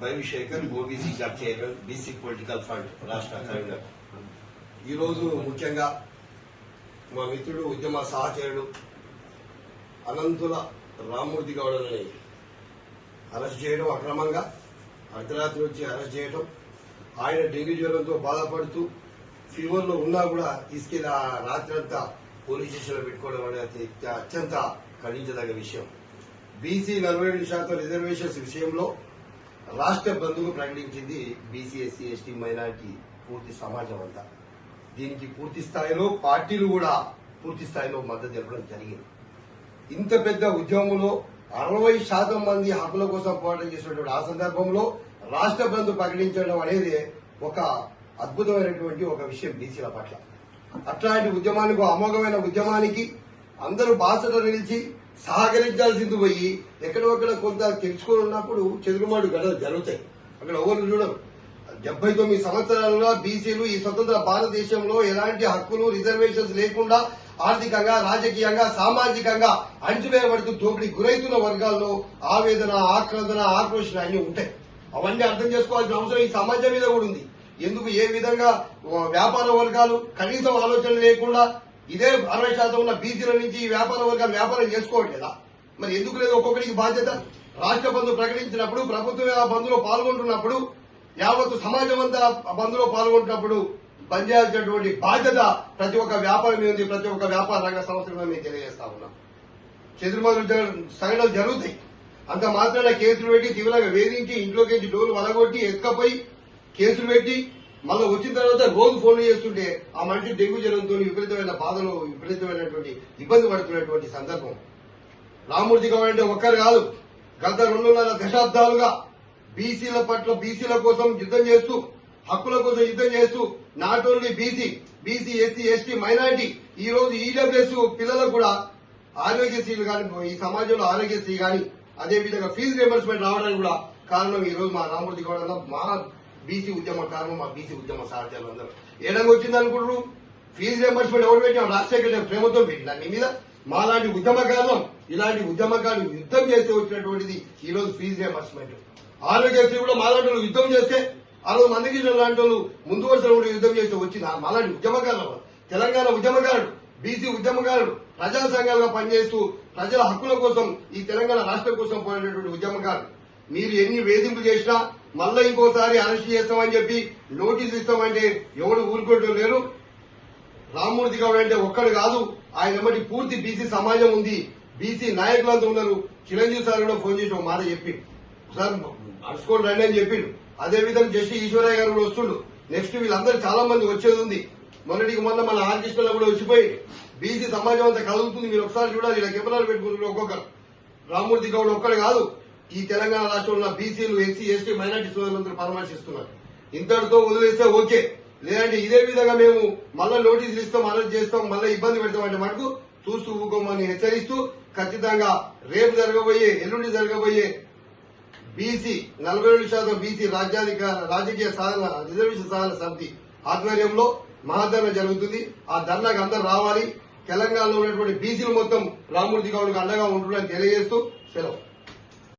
Bhavishekar OBC club chairman BC political fund రాష్ట్ర convener ఈరోజు ముఖ్యంగా మా మిత్రుడు ఉద్యమ సహచరుడు అనంతుల రామ్మూర్తి గౌడని అరెస్ట్ చేయడం అక్రమంగా అర్ధరాత్రి వచ్చి అరెస్ట్ చేయడం ఆయన డెంగ్యూ జ్వరంతో బాధపడుతూ ఫీవర్లో ఉన్నా కూడా తీసుకెళ్ళి ఆ రాత్రి అంతా పోలీస్ స్టేషన్లో పెట్టుకోవడం అనేది అత్యంత ఖండించదగ్గ విషయం. బీసీ నలభై రెండు శాతం రిజర్వేషన్స్ విషయంలో రాష్ట్ర బంధువు ప్రకటించింది బీసీ ఎస్సీ ఎస్టీ మైనార్టీ పూర్తి సమాజం అంతా. దీనికి పూర్తి స్థాయిలో పార్టీలు కూడా పూర్తి స్థాయిలో మద్దతు తెలపడం జరిగింది. ఇంత పెద్ద ఉద్యమంలో అరవై శాతం మంది హక్కుల కోసం పోరాటం చేసినటువంటి ఆ సందర్భంలో రాష్ట్ర బంధు ప్రకటించడం అనేది ఒక అద్భుతమైనటువంటి ఒక విషయం బీసీల పట్ల. అట్లాంటి ఉద్యమానికి అమోఘమైన ఉద్యమానికి అందరూ బాసట నిలిచి సహకరించాల్సింది పోయి ఎక్కడొక్కడ కొంత తెలుసుకొని ఉన్నప్పుడు చెదురుమాడు గడలు జరుగుతాయి. అక్కడ ఎవరు చూడరు. డెబ్బై తొమ్మిది సంవత్సరాలుగా బీసీలు ఈ స్వతంత్ర భారతదేశంలో ఎలాంటి హక్కులు రిజర్వేషన్స్ లేకుండా ఆర్థికంగా రాజకీయంగా సామాజికంగా అణిచివేయబడుతూ దోపిడీ గురైతున్న వర్గాల్లో ఆవేదన ఆక్రందన ఆక్రోషణ అన్ని ఉంటాయి. అవన్నీ అర్థం చేసుకోవాల్సిన అవసరం ఈ సమాజం మీద కూడా ఉంది. ఎందుకు ఏ విధంగా వ్యాపార వర్గాలు కనీసం ఆలోచన లేకుండా ఇదే అరవై శాతం ఉన్న బీసీల నుంచి ఈ వ్యాపార వర్గాలు వ్యాపారం చేసుకోవట్లేదా? మరి ఎందుకు లేదు ఒక్కొక్కరికి బాధ్యత? రాష్ట్ర బంధు ప్రకటించినప్పుడు ప్రభుత్వం ఆ బంధులో పాల్గొంటున్నప్పుడు యావత్తు సమాజం అంతా బంధులో పాల్గొంటున్నప్పుడు పనిచేయాల్సినటువంటి బాధ్యత ప్రతి ఒక్క వ్యాపారం ఉంది ప్రతి ఒక్క వ్యాపార రంగ సంస్థల మీద మేము తెలియజేస్తా ఉన్నాం. చెదురుమదులు సంఘటనలు జరుగుతాయి. అంత మాత్రాన కేసులు పెట్టి తీవ్రంగా వేధించి ఇంట్లోకి డోర్లు వలగొట్టి ఎక్కపోయి కేసులు పెట్టి మళ్ళీ వచ్చిన తర్వాత రోజు ఫోన్లు చేస్తుంటే ఆ మనిషి డెంగ్యూ జ్వరంతో విపరీతమైన బాధలు విపరీతమైనటువంటి ఇబ్బంది పడుతున్నటువంటి సందర్భం. రామూర్తి గౌడ్ అంటే ఒక్కరు కాదు గత రెండున్నర దశాబ్దాలుగా బీసీల పట్ల బీసీల కోసం యుద్ధం చేస్తూ హక్కుల కోసం యుద్ధం చేస్తూ not only BC BC SC ST minority ఈ రోజు ఈడబ్ల్యూఎస్ పిల్లలకు కూడా ఆరోగ్యశ్రీలు కానీ ఈ సమాజంలో ఆరోగ్యశ్రీ కానీ అదే విధంగా ఫీజు రియంబర్స్మెంట్ రావడానికి కూడా కారణం ఈ రోజు మా రామూర్తి గౌడ్ మా బీసీ ఉద్యమ మా బీసీ ఉద్యమ సహచరులు అందరూ. ఏడంగా వచ్చింది అనుకుంటారు ఫీజు రియంబర్స్మెంట్ ఎవరు పెట్టాం రాజశేఖర్ రెడ్డి ప్రేమతో పెట్టినా నీ మీద. మాలాంటి ఉద్యమకాలం ఇలాంటి ఉద్యమకాలు యుద్ధం చేస్తే వచ్చినటువంటిది ఈ రోజు ఫీజు రియంబర్స్మెంట్ ఆరోగ్యశ్రీ కూడా మాలాంటి యుద్ధం చేస్తే ఆ రోజు మందికి లాంటి వాళ్ళు ముందు వరుసలో కూడా యుద్ధం చేస్తే వచ్చిన మాలాంటి ఉద్యమకారులు తెలంగాణ ఉద్యమకారుడు బీసీ ఉద్యమకారుడు ప్రజా సంఘాలుగా పనిచేస్తూ ప్రజల హక్కుల కోసం ఈ తెలంగాణ రాష్ట్రం కోసం పోయినటువంటి ఉద్యమకారులు మీరు ఎన్ని వేధింపులు చేసినా మళ్ళా ఇంకోసారి అరెస్ట్ చేస్తామని చెప్పి నోటీస్ ఇస్తామంటే ఎవడు ఊరుకోవడం లేరు. రామ్మూర్తి గౌడ్ అంటే ఒక్కడు కాదు ఆయన వెంబడి పూర్తి బీసీ సమాజం ఉంది. బీసీ నాయకులంతా ఉన్నారు. చిరంజీవి సార్ కూడా ఫోన్ చేసి ఒక మాట చెప్పిండు. సార్ అడుచుకొని రండి అని చెప్పిండు. అదే విధంగా జస్టిస్ ఈశ్వరయ్య గారు కూడా వస్తుండు. నెక్స్ట్ వీళ్ళందరూ చాలా మంది వచ్చేది ఉంది. మొన్నటికి మొన్న మన ఆర్కెస్ట్రా కూడా వచ్చిపోయి బీసీ సమాజం అంతా కదులుతుంది. మీరు ఒకసారి చూడాలి ఇలా కెమెరాలు పెట్టుకుంటున్నారు ఒక్కొక్కరు. రామ్మూర్తి గౌడ్ ఒక్కడు కాదు. ఈ తెలంగాణ రాష్ట్రంలో బీసీలు ఎస్సీ ఎస్టీ మైనార్టీ సోదరులందరూ పరామర్శిస్తున్నారు ఇంతటితో వదిలేస్తే ఓకే. లేదంటే ఇదే విధంగా మేము మళ్ళీ నోటీసులు ఇస్తాం అరెస్ట్ చేస్తాం మళ్ళీ ఇబ్బంది పెడతాం అంటే మటుకు చూస్తూ ఊకోమని హెచ్చరిస్తూ ఖచ్చితంగా రేపు జరగబోయే ఎల్లుండి జరగబోయే బీసీ నలభై రెండు శాతం బీసీ రాజ్యాధిక రాజకీయ సాధన రిజర్వేషన్ సాధన సమితి ఆధ్వర్యంలో మహాధరణ జరుగుతుంది. ఆ ధర్నాకు అందరూ రావాలి. తెలంగాణలో ఉన్నటువంటి బీసీలు మొత్తం రామూర్తి గౌడ్కి అండగా ఉంటుందని తెలియజేస్తూ సెలవు.